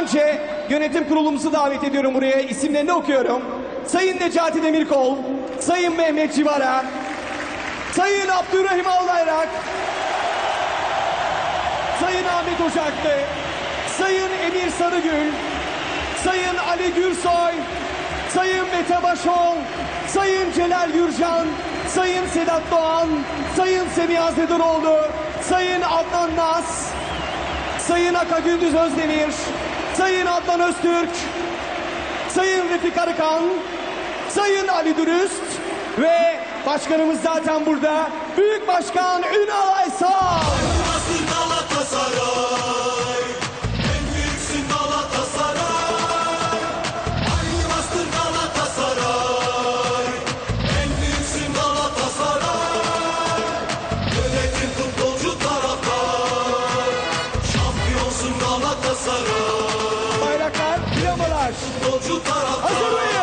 önce yönetim kurulumuzu davet ediyorum buraya. İsimlerini okuyorum. Sayın Necati Demirkol, Sayın Mehmet Civara, Sayın Abdurrahim Albayrak, Sayın Ahmet Ocaklı, Sayın Emir Sarıgül, Sayın Ali Gürsoy, Sayın Mete Başol, Sayın Celal Gürcan, Sayın Sedat Doğan, Sayın Semiha Zeduroğlu, Sayın Adnan Nas, Sayın Aka Gündüz Özdemir, Sayın Adnan Öztürk, Sayın Refik Arıkan, Sayın Ali Dürüst ve başkanımız zaten burada. Büyük Başkan Ünal Aysal. Galatasaray En büyüksün Galatasaray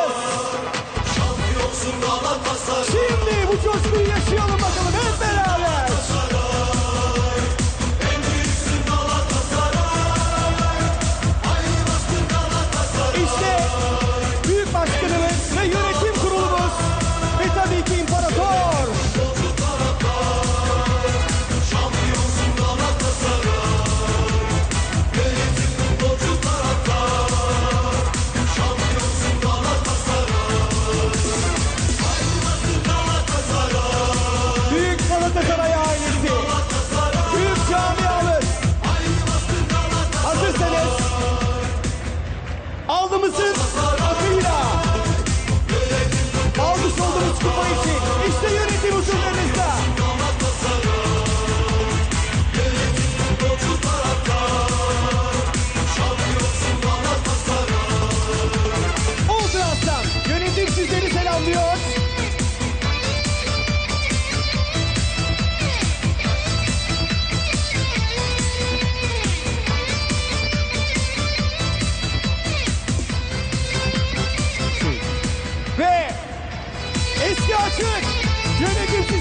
That's it. Your niggas